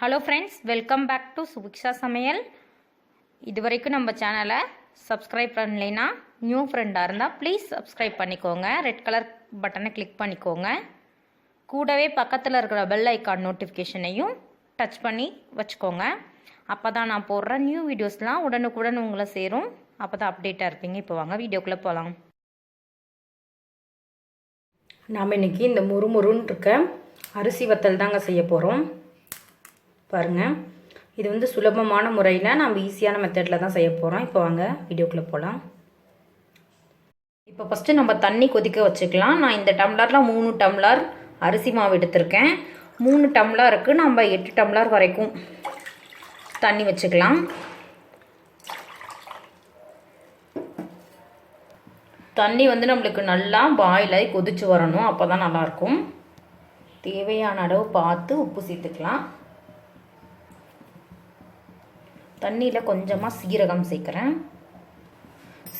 Hello friends welcome back to Subiksha சமையல் இது வரைக்கும் நம்ம சேனலை சப்ஸ்கிரைப் பண்ணலைன்னா நியூ ஃப்ரெண்டாக இருந்தால் ப்ளீஸ் சப்ஸ்கிரைப் பண்ணிக்கோங்க. ரெட் கலர் பட்டனை கிளிக் பண்ணிக்கோங்க. கூடவே பக்கத்தில் இருக்கிற பெல் ஐக்கான் நோட்டிஃபிகேஷனையும் டச் பண்ணி வச்சுக்கோங்க. அப்போ தான் நான் போடுற நியூ வீடியோஸ்லாம் உடனுக்குடன் உங்களை சேரும். அப்போ தான் அப்டேட்டாக இருப்பீங்க. இப்போ வாங்க வீடியோக்குள்ளே போகலாம் நாம் இன்றைக்கி இந்த முறுமுறுன்னு இருக்க அரிசி வத்தல் தாங்க செய்ய போகிறோம் பாருங்கள் இது வந்து சுலபமான முறையில் நம்ம ஈஸியான மெத்தடில் தான் செய்ய போகிறோம் இப்போ வாங்க வீடியோக்குள்ளே போகலாம் இப்போ ஃபஸ்ட்டு நம்ம தண்ணி கொதிக்க வச்சுக்கலாம். நான் இந்த டம்ளரில் மூணு டம்ளர் அரிசி மாவு எடுத்திருக்கேன். மூணு டம்ளருக்கு நம்ம எட்டு டம்ளர் வரைக்கும் தண்ணி வச்சுக்கலாம். தண்ணி வந்து நம்மளுக்கு நல்லா பாயில் ஆகி கொதிச்சு வரணும். அப்போ தான் நல்லாயிருக்கும் தேவையான அளவு பார்த்து உப்பு சேர்த்துக்கலாம். தண்ணியில் கொஞ்சமாக சீரகம் சேர்க்குறேன்.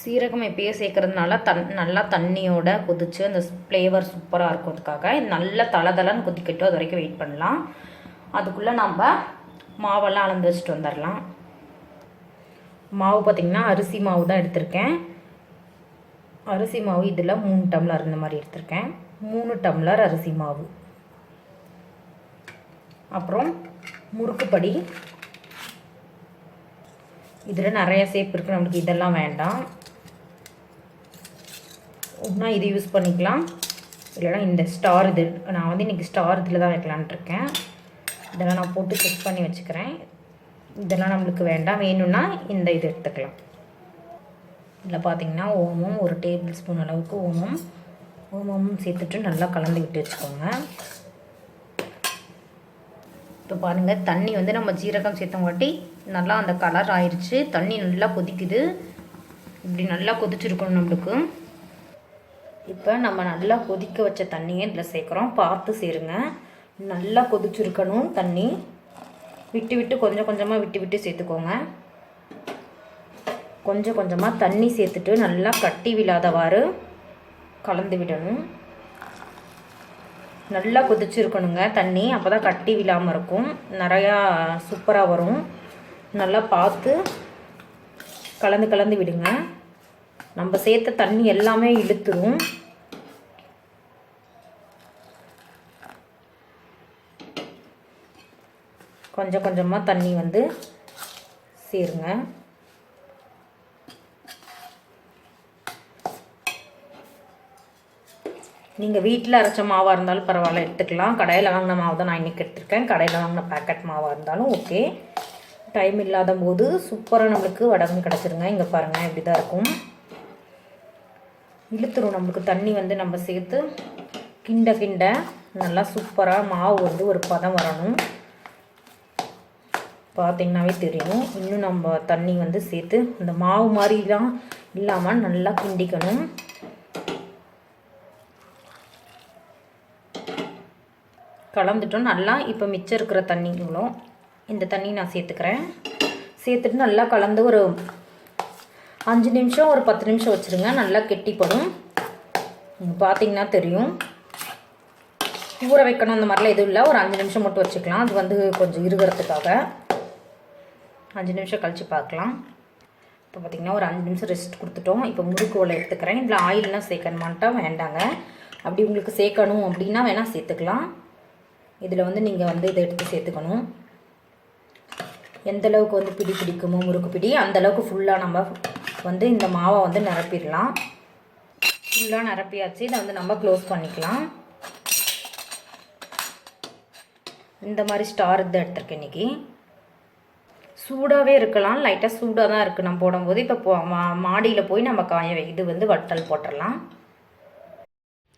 சீரகம் எப்பயே சேர்க்கறதுனால தன் நல்லா தண்ணியோட கொதிச்சு அந்த ஃப்ளேவர் சூப்பராக இருக்கிறதுக்காக நல்லா தலை தலைன்னு கொதிக்கட்டும் அது வரைக்கும் வெயிட் பண்ணலாம். அதுக்குள்ளே நம்ம மாவெல்லாம் அளந்து வச்சுட்டு வந்துடலாம் மாவு பார்த்திங்கன்னா அரிசி மாவு தான் எடுத்திருக்கேன். அரிசி மாவு இதில் மூணு டம்ளர் இந்த மாதிரி எடுத்திருக்கேன். மூணு டம்ளர் அரிசி மாவு. அப்புறம் முறுக்குப்படி இதில் நிறைய சேப் இருக்குது நம்மளுக்கு இதெல்லாம் வேண்டாம். ஒன்றா இது யூஸ் பண்ணிக்கலாம். இல்லைனா இந்த ஸ்டார் இது நான் வந்து இன்றைக்கி ஸ்டார் இதில் தான் வைக்கலான்ட்டு இருக்கேன். இதெல்லாம் நான் போட்டு செக் பண்ணி வச்சுக்கிறேன். இதெல்லாம் நம்மளுக்கு வேண்டாம். வேணும்னா இந்த இது எடுத்துக்கலாம். இதில் பார்த்தீங்கன்னா ஓமம் ஒரு டேபிள் ஸ்பூன் அளவுக்கு ஓமம். ஓமமும் சேர்த்துட்டு நல்லா கலந்து விட்டு வச்சுக்கோங்க. இப்போ பாருங்கள் தண்ணி வந்து நம்ம ஜீரகம் சேர்த்தங்காட்டி நல்லா அந்த கலர் ஆயிடுச்சு தண்ணி நல்லா கொதிக்குது. இப்படி நல்லா கொதிச்சிருக்கணும் நம்மளுக்கு. இப்போ நம்ம நல்லா கொதிக்க வச்ச தண்ணியை இதில் சேர்க்குறோம். பார்த்து சேருங்க. நல்லா கொதிச்சிருக்கணும் தண்ணி. விட்டு விட்டு கொஞ்சம் கொஞ்சமாக விட்டு விட்டு சேர்த்துக்கோங்க. கொஞ்சம் கொஞ்சமாக தண்ணி சேர்த்துட்டு நல்லா கட்டி விழாதவாறு கலந்து விடணும். நல்லா கொதிச்சிருக்கணுங்க. தண்ணி அப்போ தான் கட்டி விழாமல் இருக்கும். நிறையா சூப்பராக வரும். நல்லா பார்த்து கலந்து கலந்து விடுங்க. நம்ம சேர்த்த தண்ணி எல்லாமே இழுத்துரும். கொஞ்சம் கொஞ்சமாக தண்ணி வந்து சேருங்க. நீங்கள் வீட்டில் அரைச்ச மாவாக இருந்தாலும் பரவாயில்ல எடுத்துக்கலாம். கடையில் வாங்கின மாவு தான் நான் இன்றைக்கி எடுத்துருக்கேன். கடையில் வாங்கின பேக்கெட் மாவாக இருந்தாலும் ஓகே டைம் இல்லாத போது சூப்பராக நம்மளுக்கு வடகம் கிடச்சிருங்க. இங்கே பாருங்கள் இப்படி தான் இருக்கும். இழுத்துரும் நம்மளுக்கு. தண்ணி வந்து நம்ம சேர்த்து கிண்ட கிண்ட நல்லா சூப்பராக மாவு வந்து ஒரு பதம் வரணும். பார்த்திங்கனாவே தெரியும். இன்னும் நம்ம தண்ணி வந்து சேர்த்து இந்த மாவு மாதிரிலாம் இல்லாமல் நல்லா கிண்டிக்கணும். கலந்துட்டோம். நல்லா இப்போ மிச்சம் இருக்கிற தண்ணிங்களும் இந்த தண்ணி நான் சேர்த்துக்கிறேன். சேர்த்துட்டு நல்லா கலந்து ஒரு அஞ்சு நிமிஷம் ஒரு பத்து நிமிஷம் வச்சுருங்க. நல்லா கெட்டிப்படும். பார்த்தீங்கன்னா தெரியும். ஊற வைக்கணும் அந்த மாதிரிலாம் எதுவும் இல்லை. ஒரு அஞ்சு நிமிஷம் மட்டும் வச்சுக்கலாம். அது வந்து கொஞ்சம் இருக்கிறதுக்காக அஞ்சு நிமிஷம் கழித்து பார்க்கலாம். இப்போ பார்த்திங்கன்னா ஒரு அஞ்சு நிமிஷம் ரெஸ்ட் கொடுத்துட்டோம். இப்போ முறுக்கு ஓலை எடுத்துக்கிறேன். இதில் ஆயிலெலாம் சேர்க்கணுமான்ட்டா வேண்டாங்க. அப்படி உங்களுக்கு சேர்க்கணும் அப்படின்னா வேணால் சேர்த்துக்கலாம். இதில் வந்து நீங்கள் வந்து இதை எடுத்து சேர்த்துக்கணும். எந்தளவுக்கு வந்து பிடி பிடிக்குமோ முறுக்கு பிடி அந்தளவுக்கு ஃபுல்லாக நம்ம வந்து இந்த மாவை வந்து நிரப்பிடலாம். ஃபுல்லாக நிரப்பியாச்சு. இதை வந்து நம்ம க்ளோஸ் பண்ணிக்கலாம். இந்த மாதிரி ஸ்டார் இதை எடுத்திருக்கேன் இன்றைக்கி சூடாகவே இருக்கலாம். லைட்டாக சூடாக தான் இருக்குது நம்ம போடும்போது இப்போ போ மா மாடியில் போய் நம்ம காய இது வந்து வட்டல் போட்டுடலாம்.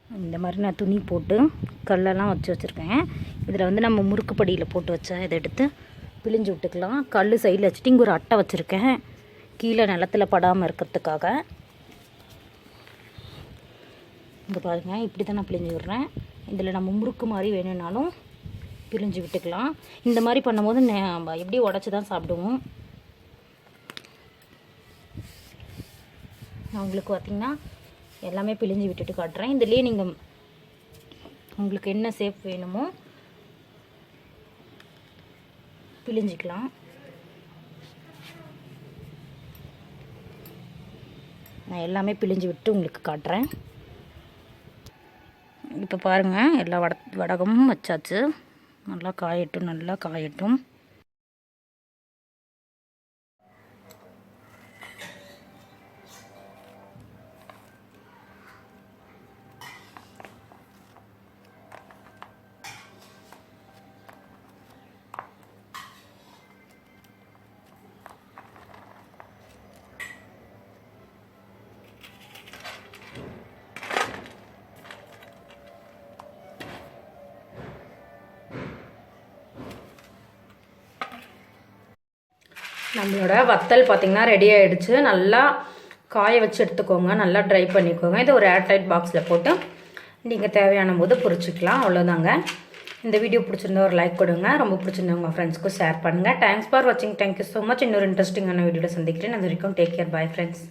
இந்த மாதிரி நான் துணி போட்டு கல்லெல்லாம் வச்சு வச்சுருக்கேன். இதில் வந்து நம்ம முறுக்கு படியில் போட்டு வச்ச இதை எடுத்து பிழிஞ்சு விட்டுக்கலாம். கல் சைடில் வச்சுட்டு இங்கே ஒரு அட்டை வச்சுருக்கேன். கீழே நிலத்தில் படாமல் இருக்கிறதுக்காக. இங்கே பாருங்கள் இப்படி தான் நான் பிழிஞ்சு விடுறேன். இதில் நம்ம முறுக்கு மாதிரி வேணும்னாலும் பிழிஞ்சு விட்டுக்கலாம். இந்த மாதிரி பண்ணும்போது நம்ம எப்படி உடச்சி தான் சாப்பிடுவோம். நான் உங்களுக்கு பார்த்திங்கன்னா எல்லாமே பிழிஞ்சு விட்டுட்டு காட்டுறேன். இதுலேயே நீங்கள் உங்களுக்கு என்ன சேஃப் வேணுமோ பிழிஞ்சிக்கலாம். நான் எல்லாமே பிழிஞ்சு விட்டு உங்களுக்கு காட்டுறேன். இப்போ பாருங்கள் எல்லா வட வடகமும் வச்சாச்சு. நல்லா காயட்டும் நல்லா காயட்டும். நம்மளோட வத்தல் பார்த்திங்கன்னா ரெடி ஆகிடுச்சு நல்லா காய வச்சு எடுத்துக்கோங்க. நல்லா ட்ரை பண்ணிக்கோங்க. இதை ஒரு ஏர்டைட் பாக்ஸில் போட்டு நீங்கள் தேவையான போது பொரிச்சிக்கலாம். அவ்வளோதாங்க இந்த வீடியோ பிடிச்சிருந்தா ஒரு லைக் கொடுங்க. ரொம்ப பிடிச்சிருந்தா உங்கள் ஃப்ரெண்ட்ஸ்க்கும் ஷேர் பண்ணுங்கள் தேங்க்ஸ் ஃபார் வாட்சிங் தேங்க்யூ ஸோ மச் இன்னொரு இன்ட்ரெஸ்டிங்கான வீடியோவில் சந்திக்கிறேன். அது வரைக்கும் டேக் கேர் பை ஃப்ரெண்ட்ஸ்